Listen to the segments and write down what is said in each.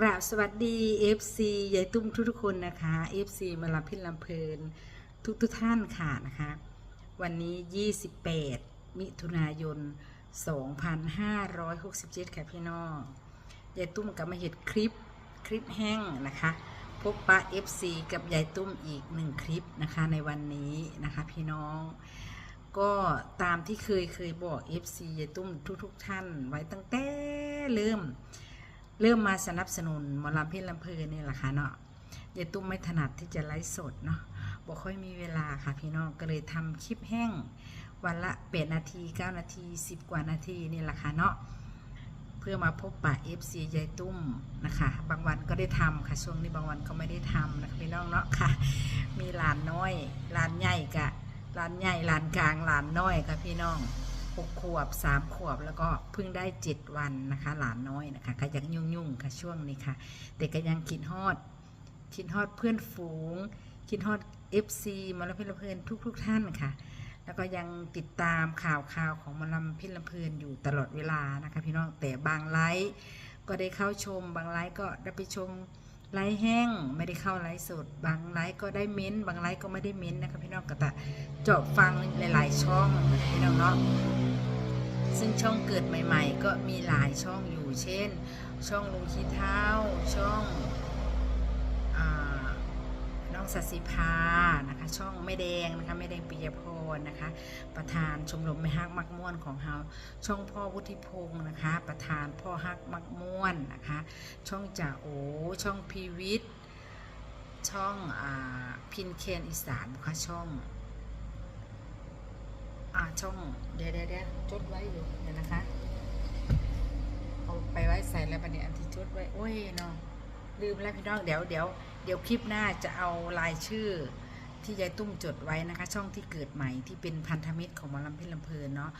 กราบสวัสดี FC ยายตุ้มทุกๆคนนะคะ FC มาลำพินลำเพลินทุกทุกๆท่านค่ะนะคะ วันนี้ 28 มิถุนายน 2567 ค่ะพี่น้องยายตุ้มกับมาเห็ดคลิปคลิปแห้งนะคะ พบปะ FC กับยายตุ้มอีกหนึ่งคลิปนะคะในวันนี้นะคะพี่น้อง ก็ตามที่เคยเคยบอก FC ยายตุ้มทุกๆท่านไว้ตั้งแต่เริ่ม เริ่มมาสนับสนุนหมอลำเพี่ลำเพลินนี่แหละค่ะเนาะยายตุ้มไม่ถนัดที่จะไลฟ์สดเนาะบอกค่อยมีเวลาค่ะพี่น้องก็เลยทำคลิปแห้ง วันละ8นาที9นาที10กว่านาทีนี่แหละค่ะเนาะเพื่อมาพบปะ FC ยายตุ้มนะคะ บางวันก็ได้ทำค่ะช่วงนี้บางวันก็ไม่ได้ทำนะคะพี่น้องเนาะค่ะ มีหลานน้อยหลานใหญ่กะหลานใหญ่หลานกลางหลานน้อยค่ะพี่น้อง หกขวบสามขวบแล้วก็เพิ่งได้เจ็ดวันนะคะ หลานน้อยนะคะก็ยังยุ่งยุ่งๆค่ะช่วงนี้ค่ะ แต่ก็ยังคิดฮอด คิดฮอดเพื่อนฝูง คิดฮอด FC มาลำพิลำเพลินทุกทุกๆท่านค่ะ แล้วก็ยังติดตามข่าวข่าวของมาลำพิลำเพลินอยู่ตลอดเวลานะคะ พี่น้องแต่บางไลฟ์ก็ได้เข้าชมบางไลฟ์ก็ได้ไปชม ไลฟ์แห้งไม่ได้เข้าไลฟ์สด บางไลฟ์ก็ได้เม้นต์บางไลฟ์ก็ไม่ได้เม้นต์นะคะพี่น้องก็แต่เจาะฟังหลายๆช่องพี่น้องเนาะซึ่งช่องเกิดใหม่ ๆ ก็มีหลายช่องอยู่เช่น ช่องลุงขี้เท้าช่องอน้องสัสิภานะคะช่องแม่แดงนะคะแม่แดงปิยพร นะคะ ประธานชมรมแม่ฮักมักม่วนของเฮาช่องพ่อวุฒิพงศ์นะคะ ประธานพ่อฮักมักม่วนนะคะ ช่องจ่าโอช่องพีวิทย์ช่องอพินเคนอีสานนะคะช่องอ่าช่องเดะเดี๋ยวเดี๋ยวจดไว้อยู่เดี๋ยวนะคะเอาไปไว้ใส่แล้วบันนี้อันที่จดไว้โอ้ยเนาะลืมแล้วพี่น้องเดี๋ยวเดี๋ยวเดี๋ยวคลิปหน้าจะเอารายชื่อ ที่ยายตุ้มจดไว้นะคะ ช่องที่เกิดใหม่ที่เป็นพันธมิตรของหมอลำเพชรลำเพลินเนาะ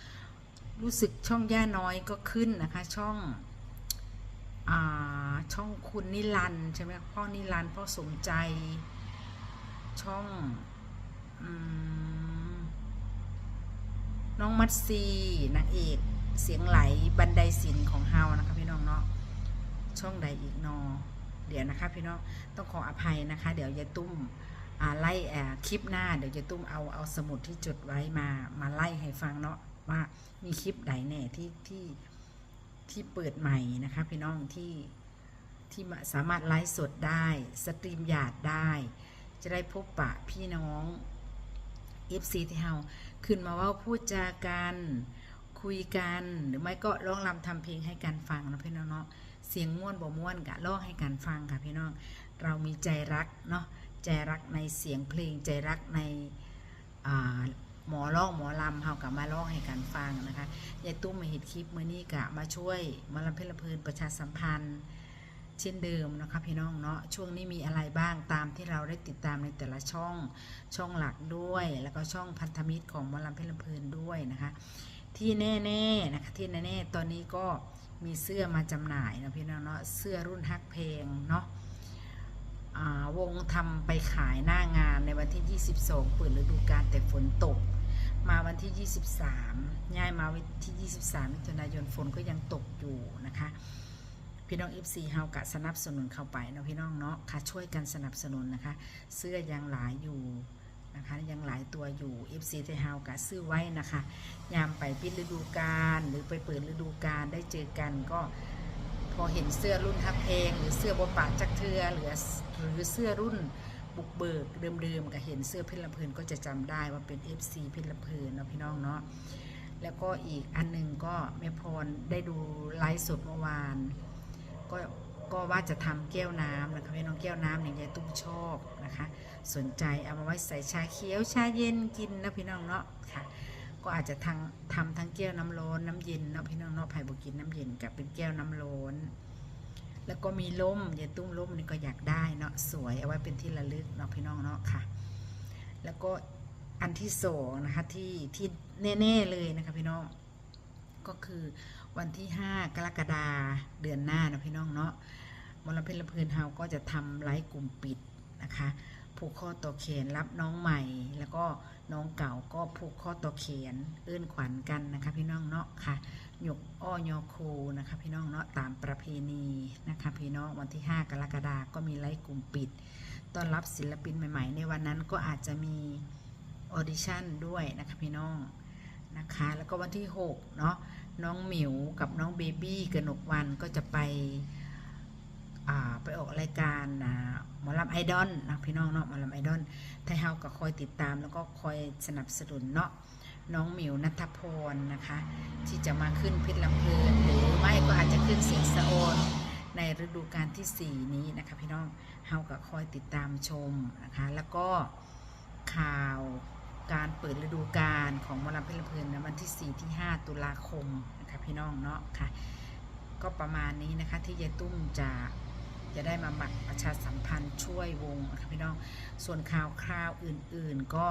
รู้สึกช่องย่าน้อยก็ขึ้นนะคะ ช่องอ่าช่องคุณนิรันใช่ไหมพ่อนิรันพ่อสมใจ ช่องอืมน้องมัตซีนางเอกเสียงไหลบันไดสินของเฮานะคะพี่น้องเนาะช่องใดอีกนอเดี๋ยวนะคะพี่น้องต้องขออภัยนะคะ เดี๋ยวยายตุ้ม ไล่แอคลิปหน้าเดี๋ยวยายตุ้มเอาเอาสมุดที่จดไว้มามาไล่ให้ฟังเนาะว่ามีคลิปใดแน่ที่ที่ที่เปิดใหม่นะคะพี่น้องที่ที่สามารถไลฟ์สดได้สตรีมหยาดได้ จะได้พบปะพี่น้อง FC ที่เฮาขึ้นมาว่าพูดจากันคุยกันหรือไม่ก็ร้องรำทำเพลงให้กันฟังนะพี่น้องเนาะเสียงม่วนบ่ม่วนกะร้องให้กันฟังค่ะพี่น้อง เรามีใจรักเนาะ ใจรักในเสียงเพลงใจรักในหมอร้องหมอลำเฮากะมาร้องให้กันฟังนะคะยายตุ้มมาเห็นคลิปมื้อนี้กะมาช่วยมาลำเพลเพลินประชาสัมพันธ์ เช่นเดิมนะคะพี่น้องเนาะช่วงนี้มีอะไรบ้างตามที่เราได้ติดตามในแต่ละช่องช่องหลักด้วย แล้วก็ช่องพันธมิตรของมอลำเพลเพลินด้วยนะคะที่แน่ๆนะคะที่แน่ๆตอนนี้ก็มีเสื้อมาจำหน่ายนะพี่น้องเนาะเสื้อรุ่นฮักเพลงเนาะ วงทำไปขายหน้างานในวันที่ 22 เปิดฤดูกาลแต่ฝนตก มาวันที่ 23ย้ายมาวันที่ 23มิถุนายนฝนก็ยังตกอยู่นะคะ พี่น้อง FC เฮากะสนับสนุนเข้าไปนะพี่น้องเนาะค่ะช่วยกันสนับสนุนนะคะ เสื้อยังหลายอยู่นะคะยังหลายตัวอยู่ FC ไทยเฮากะซื้อไว้นะคะ ยามไปปิดฤดูกาลหรือไปเปิดฤดูกาลได้เจอกันก็ พอเห็นเสื้อรุ่นทักเพลงหรือเสื้อบปากจักเทือหรือหรือเสื้อรุ่นบุกเบิกเดิมๆก็เห็นเสื้อเพชรลำเพลินก็จะจำได้ว่าเป็น FC เพชรลำเพลินเนาะพี่น้องเนาะแล้วก็อีกอันหนึงก็แม่พรได้ดูไลฟ์สดเมื่อวานก็ก็ว่าจะทำแก้วน้ำนะคะพี่น้องแก้วน้ำเนี่ยยายตุ้มชอบนะคะ สนใจเอามาไว้ใส่ชาเขียวชาเย็นกินนะพี่น้องเนาะค่ะ ก็อาจจะทางทำทั้งแก้วน้ำร้อนน้ำเย็นเนาะพี่น้องเนาะไผ่บกินน้ำเย็นกับเป็นแก้วน้ำร้อนแล้วก็มีล่มยายตุ้มล่มนี่ก็อยากได้เนาะสวยเอาไว้เป็นที่ระลึกเนาะพี่น้องเนาะค่ะ แล้วก็อันที่สองนะคะที่ที่แน่ ๆ เลยนะคะพี่น้อง ก็คือวันที่ 5 กรกฎาเดือนหน้านะพี่น้องเนาะมลเพลำพลินเฮาก็จะทำไลฟ์กลุ่มปิดนะคะ ผูกข้อต่อแขนรับน้องใหม่ แล้วก็น้องเก่าก็ผูกข้อต่อแขนเอื้อนขวัญกันนะคะพี่น้องเนาะค่ะหยกอ้อยอโคนะคะพี่น้องเนาะตามประเพณีนะคะพี่น้องวันที่ 5 กรกฎาคมก็มีไลฟ์กลุ่มปิดต้อนรับศิลปินใหม่ ๆ ในวันนั้นก็อาจจะมีออดิชั่นด้วยนะคะพี่น้องนะคะแล้วก็วันที่6เนาะน้องหมิวกับน้องเบบี้กนกวันก็จะไป ไปออกรายการหมอลำไอดอลนะพี่น้องเนาะหมอลำไอดอลไทยเฮาก็คอยติดตามแล้วก็คอยสนับสนุนเนาะน้องหมิวนัทพรนะคะ ที่จะมาขึ้นพชรลำเพลินหรือไม่ก็อาจจะขึ้นเสียงสะโอนในฤดูกาลที่ 4 นี้นะคะ พี่น้องเฮาก็คอยติดตามชมนะคะ แล้วก็ข่าวการเปิดฤดูกาลของหมอลำเพชรลำเพลินในวันที่ 4 ที่ 5 ตุลาคมนะคะพี่น้องเนาะค่ะ ก็ประมาณนี้นะคะที่ยายตุ้มจะ จะได้มาหมักประชาสัมพันธ์ช่วยวงนะคะพี่น้อง ส่วนข่าวคราวอื่น ๆ ก็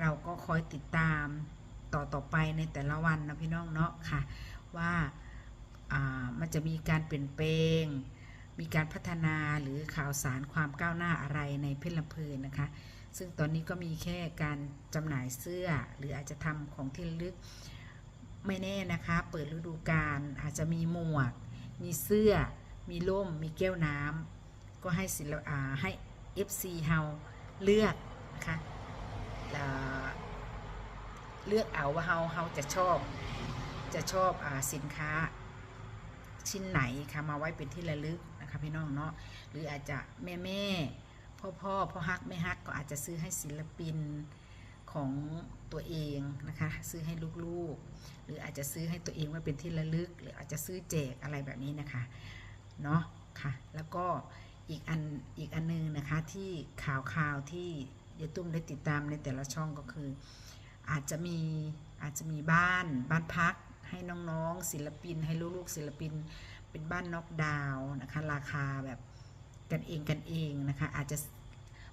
เราก็คอยติดตามต่อต่อไปในแต่ละวันนะพี่น้องเนาะค่ะ ว่าามันจะมีการเปลี่ยนแปลง มีการพัฒนาหรือข่าวสารความก้าวหน้าอะไรในเพชรลำเพลินนะคะ ซึ่งตอนนี้ก็มีแค่การจำหน่ายเสื้อ หรืออาจจะทำของที่ลึกไม่แน่นะคะ เปิดฤดูกาลอาจจะมีหมวก มีเสื้อ มีร่มมีแก้วน้ำก็ให้ศิลปอ่าให้ FC เฮาเลือกนะคะเเลือกเอาว่าเฮาเฮาจะชอบ จะชอบอสินค้าชิ้นไหนคะมาไว้เป็นที่ระลึกนะคะพี่น้องเนาะหรืออาจจะแม่แม่พ่อพ่อพ่อฮักไม่ฮักก็อาจจะซื้อให้ศิลปินของตัวเองนะคะซื้อให้ลูกๆ หรืออาจจะซื้อให้ตัวเองไว้เป็นที่ระลึก หรืออาจจะซื้อแจกอะไรแบบนี้นะคะ เนาะค่ะ แล้วก็อีกอันอีกอันนึงนะคะที่ข่าวข่าวที่ยายตุ้มได้ติดตามในแต่ละช่องก็คือ อาจจะมีอาจจะมีบ้านบ้านพักให้น้องๆศิลปิน ให้ลูกๆศิลปินเป็นบ้านน็อกดาวน์นะคะ ราคาแบบกันเองกันเองนะคะ อาจจะ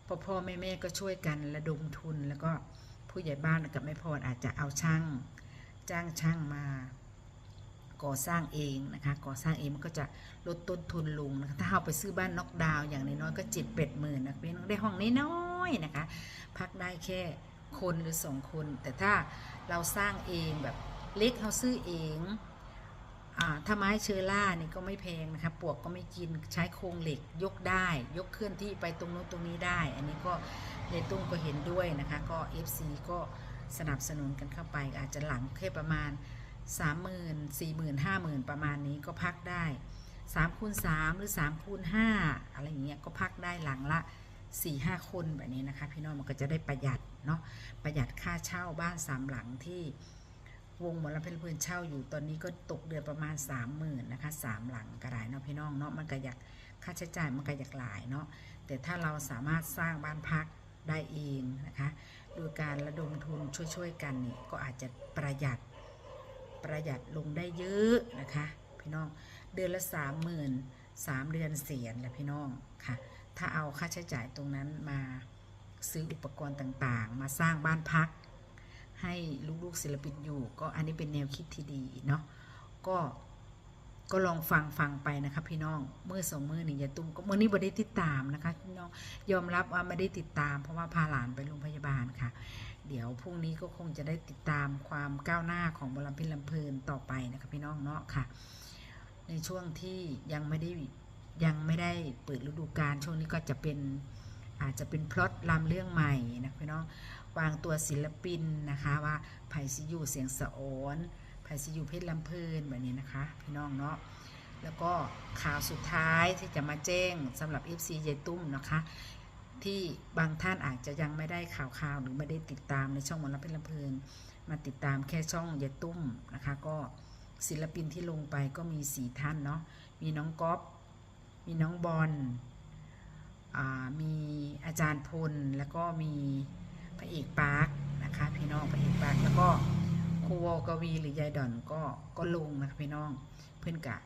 พ่อพ่อแม่แม่ก็ช่วยกันระดมทุน แล้วก็ผู้ใหญ่บ้านกับแม่พรอาจจะเอาช่าง จ้างช่างมา ก่อสร้างเองนะคะก่อสร้างเองมันก็จะลดต้นทุนลงนะคะถ้าเราไปซื้อบ้านน็อกดาวน์อย่างน้อยๆก็เจ็ดเป็ดหมื่นนะเป็นได้ห้องน้อยๆนะคะ พักได้แค่คนหรือสองคน แต่ถ้าเราสร้างเองแบบเล็กเราซื้อเองอถ้าไม้เชอร่านี่ก็ไม่แพงนะคะปลวกก็ไม่กินใช้โครงเหล็กยกได้ ยกเคลื่อนที่ไปตรงโน้นตรงนี้ได้ อันนี้ก็ในตุ้มก็เห็นด้วยนะคะ ก็ FC ก็สนับสนุนกันเข้าไปอาจจะหลังแค่ประมาณ 30,000 40,000 50,000ประมาณนี้ก็พักได้3คูณ3หรือ3คูณ5อะไรอย่างเงี้ยก็พักได้หลังละ4 5คนแบบนี้นะคะ พี่น้องมันก็จะได้ประหยัดเนาะประหยัดค่าเช่าบ้านสามหลังที่วงหมอลำเพลินเพลินเช่าอยู่ตอนนี้ก็ตกเดือนประมาณ30,000นะคะสามหลังก็ได้เนาะพี่น้องเนาะมันก็อยากค่าใช้จ่ายมันก็อยากหลายเนาะแต่ถ้าเราสามารถสร้างบ้านพักได้เองนะคะโดยการระดมทุนช่วยๆกันนี่ก็อาจจะประหยัด ประหยัดลงได้เยอะนะคะ พี่น้องเดือนละสามหมื่นสามเดือนเสียนแหละพี่น้องค่ะ ถ้าเอาค่าใช้จ่ายตรงนั้นมาซื้ออุปกรณ์ต่างๆ มาสร้างบ้านพัก ให้ลูกๆศิลปินอยู่ ก็อันนี้เป็นแนวคิดที่ดีเนาะก็ ก็ลองฟังฟังไปนะคะพี่น้องเมื่อสองมือนี่ยาตุ้มก็เมื่อนี้ไม่ได้ติดตามนะคะพี่น้องยอมรับว่าไม่ได้ติดตาม เพราะว่าพาหลานไปโรงพยาบาลค่ะ เดี๋ยวพรุ่งนี้ก็คงจะได้ติดตามความก้าวหน้าของบอลลัมพินลำเพลินต่อไปนะคะพี่น้องเนาะค่ะ ในช่วงที่ยังไม่ได้ยังไม่ได้เปิดฤดูกาลช่วงนี้ก็จะเป็นอาจจะเป็นพล็อตลำเรื่องใหม่นะพี่น้องวางตัวศิลปินนะคะว่าไผ่ซิยูเสียงสะออน ไผ่ซิยูเพชรลำเพลินแบบนี้นะคะ พี่น้องเนาะแล้วก็ข่าวสุดท้ายที่จะมาแจ้งสำหรับ FC ยายตุ้มนะคะ ที่บางท่านอาจจะยังไม่ได้ข่าวข่าวหรือไม่ได้ติดตามในช่องมอลเพชรลำเพลิน มาติดตามแค่ช่องยายตุ้มนะคะ ก็ศิลปินที่ลงไปก็มีสี่ท่านเนาะมีน้องก๊อฟมีน้องบอลมีอาจารย์พลแล้วก็มีพระเอกปาร์คนะคะพี่น้องพระเอกปาร์คแล้วก็ ครูวอกวีหรือยายดอนก็ก็ลงนะคะพี่น้องเพื่อนกะ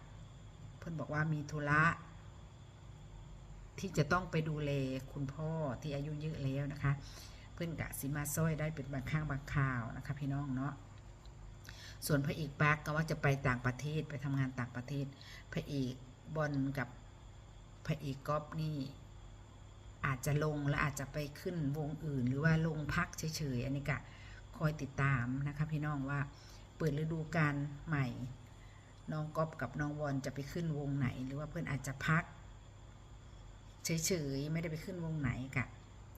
เพื่อนบอกว่ามีธุระที่จะต้องไปดูแลคุณพ่อที่อายุเยอะแล้วนะคะ เพื่อนกะสิมาซ้อยได้เป็นบางครั้งบางคราวนะคะ พี่น้องเนาะส่วนพระเอกปาร์คก็ว่าจะไปต่างประเทศไปทำงานต่างประเทศ พระเอกบอลกับพระเอกก๊อฟนี่อาจจะลงและอาจจะไปขึ้นวงอื่น หรือว่าลงพักเฉยๆอันนี้ก็ คอยติดตามนะคะพี่น้องว่าเปิดฤดูกาลใหม่ น้องก๊อฟกับน้องวอนจะไปขึ้นวงไหน หรือว่าเพื่อนอาจจะพักเฉยๆไม่ได้ไปขึ้นวงไหนกะ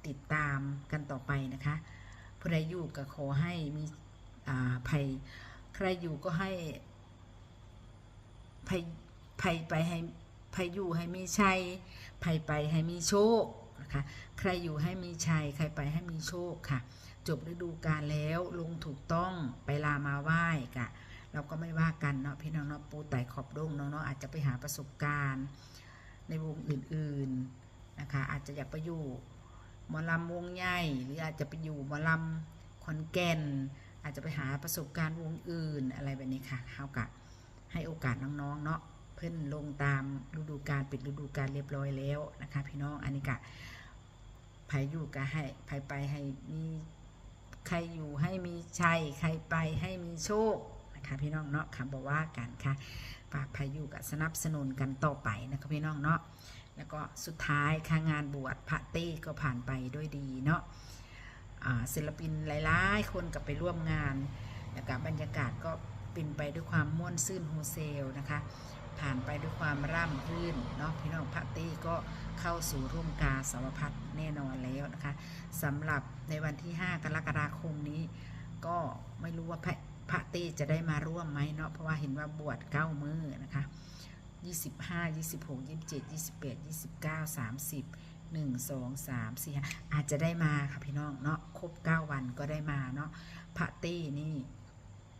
ติดตามกันต่อไปนะคะผู้ใดอยู่ก็ขอให้มีอ่าภัยใครอยู่ก็ให้ภัยภัยไปให้ภัยอยู่ให้มีชัยภัยไปให้มีโชคนะคะใครอยู่ให้มีชัยใครไปให้มีโชคค่ะ จบฤดูกาลแล้วลุงถูกต้องไปลามาไหว้กะ เราก็ไม่ว่ากันเนาะพี่น้องเนาะปูไต่ขอบดงน้องๆอาจจะไปหาประสบการณ์ ในวงอื่นๆนะคะอาจจะอยากไปอยู่หมอลำวงใหญ่หรืออาจจะไปอยู่หมอลำขอนแก่น อาจจะไปหาประสบการณ์วงอื่นอะไรแบบนี้ค่ะเขากะให้โอกาสน้องๆเนาะเพื่อนลงตามฤดูกาลปิดฤดูกาลเรียบร้อยแล้วนะคะ พี่น้องอันนี้กะใครอยู่ก็ให้ใครไปให้มี ใครอยู่ให้มีชัย ใครไปให้มีโชคนะคะพี่น้องเนาะค่ะบอกว่ากันค่ะฝากพายุกับสนับสนุนกันต่อไปนะคะพี่น้องเนาะแล้วก็สุดท้ายค่ะงานบวชพระเต้ก็ผ่านไปด้วยดีเนาะอ่าศิลปินหลายๆ คนกับไปร่วมงานแล้วก็บรรยากาศก็เป็นไปด้วยความม่วนซื่นโฮเซลนะคะ ผ่านไปด้วยความร่ำรื่นเนาะพี่น้องพระตี้ก็เข้าสู่ร่วมกาสาวพัฒน์แน่นอนแล้วนะคะสำหรับในวันที่ 5 กรกฎาคมนี้ ก็ไม่รู้ว่าพระพระตี้จะได้มาร่วมไหมเนาะเพราะว่าเห็นว่าบวช9มือนะคะ25 26 27 28 29 30 1 2 3 4อาจจะได้มาค่ะพี่น้องเนาะครบ 9 วันก็ได้มาเนาะพระตี้นี่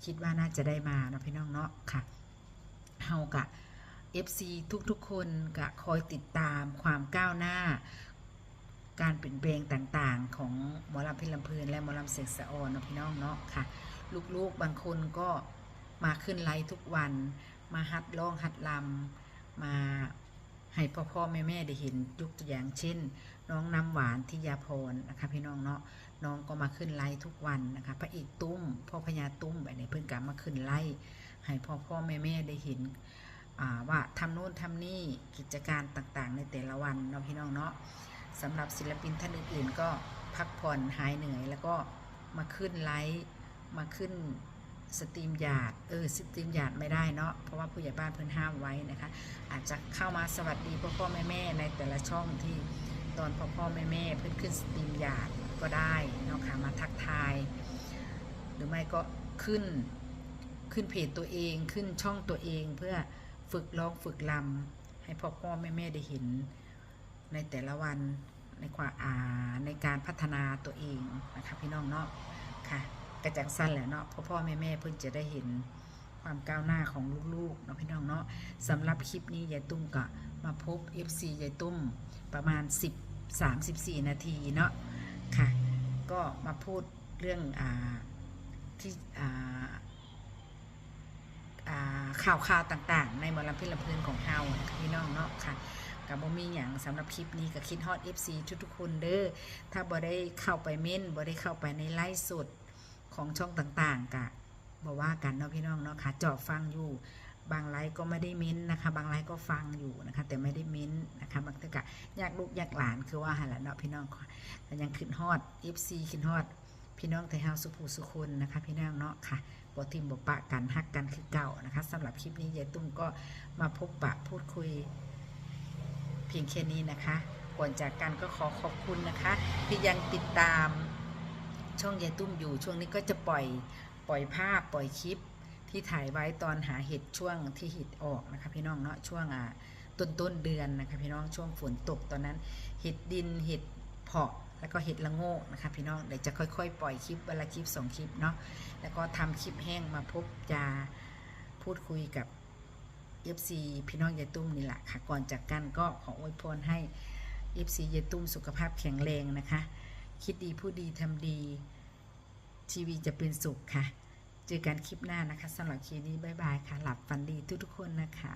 คิดว่าน่าจะได้มาเนาะพี่น้องเนาะค่ะเฮากะ FC ทุกๆ คนกะคอยติดตามความก้าวหน้า การเปลี่ยนแปลงต่างๆ ของหมอลำเพลินลำเพลินและหมอลำเสกสะออนนะพี่น้องเนาะค่ะ ลูกๆบางคนก็มาขึ้นไลฟ์ทุกวัน มาหัดร้องหัดลำมาให้พ่อพ่อแม่แม่ได้เห็นยกตัวอย่างเช่น น้องน้ำหวานทิยาพรนะคะพี่น้องเนาะน้องก็มาขึ้นไลฟ์ทุกวันนะคะพระเอกตุ้มพ่อพญาตุ้มแบบนี้เพิ่นกามาขึ้นไลฟ์ให้พ่อพ่อแม่แม่ได้เห็น ว่าทำโน่นทำนี่กิจการต่างๆ ในแต่ละวันเนาะพี่น้องเนาะสำหรับศิลปินท่านอื่นๆ ก็พักผ่อนหายเหนื่อย แล้วก็มาขึ้นไลฟ์มาขึ้นสตรีมหยาดเออสตรีมหยาดไม่ได้เนาะเพราะว่าผู้ใหญ่บ้านเพิ่นห้ามไว้นะคะ อาจจะเข้ามาสวัสดีพ่อพ่อแม่แม่ในแต่ละช่องที่ตอนพ่อพ่อแม่แม่เพิ่นขึ้นสตรีมหยาดก็ได้เนาะค่ะมาทักทาย หรือไม่ก็ขึ้นขึ้นเพจตัวเองขึ้นช่องตัวเองเพื่อ ฝึกร้องฝึกลำให้พ่อพ่อแม่แม่ได้เห็น ในแต่ละวันในความอ่าในการพัฒนาตัวเองนะคะพี่น้องเนาะค่ะกระจังสั้นแหละเนาะพ่อพ่อแม่แม่เพิ่งจะได้เห็นความก้าวหน้าของลูกๆเนาะพี่น้องเนาะสำหรับคลิปนี้ยายตุ้มก็มาพบ FC ยายตุ้มประมาณ 10 34 นาทีเนาะค่ะ ก็มาพูดเรื่องอ่าที่อ่าอ่า ข่าวข่าวต่างๆ ในมอลำเพิลำเพลินของเฮานะคะพี่น้องเนาะค่ะกับบ่มีอย่างสำหรับคลิปนี้ก็คิดฮอด FC ทุกๆคนเด้อถ้าบ่ได้เข้าไปเม่นบ่ได้เข้าไปในไลฟ์สดของช่องต่างๆกะบอกว่ากันเนาะพี่น้องเนาะค่ะจาะฟังอยู่บางไลฟ์ก็ไม่ได้เม้นนะคะ บางไลฟ์ก็ฟังอยู่นะคะ แต่ไม่ได้เม้นนะคะบางทีกะอยากลูกอยากหลานคือว่าหันละเนาะพี่น้องแต่ยังขึ้นฮอด FC ขึ้นฮอดพี่น้องไทยเฮาสุภูสุคนนะคะ พี่น้องเนาะค่ะ บ่ทิมบ่ปะกันฮักกันคือเก่านะคะสำหรับคลิปนี้ยายตุ้มก็มาพบปะพูดคุย เพียงแค่นี้นะคะ ก่อนจากกันก็ขอขอบคุณนะคะ ที่ยังติดตามช่องยายตุ้มอยู่ช่วงนี้ก็จะปล่อยปล่อยภาพปล่อยคลิปที่ถ่ายไว้ตอนหาเห็ดช่วงที่เห็ดออกนะคะพี่น้องเนาะช่วงอ่าต้นต้นเดือนนะคะพี่น้องช่วงฝนตกตอนนั้น เห็ดดินเห็ดเพาะ แล้วก็เห็ดละโงกนะคะพี่น้องเดี๋ยวจะค่อยๆ ปล่อยคลิปวันละคลิปสองคลิปเนาะแล้วก็ทำคลิปแห้งมาพบจะพูดคุยกับ FC พี่น้องยายตุ้มนี่แหละค่ะ ก่อนจากกันก็ขออวยพรให้ FC ยายตุ้มสุขภาพแข็งแรงนะคะ คิดดีพูดดีทำดีชีวิตจะเป็นสุขค่ะ เจอกันคลิปหน้านะคะสำหรับคลิปนี้บ๊ายบายค่ะ หลับฝันดีทุกๆคนนะคะ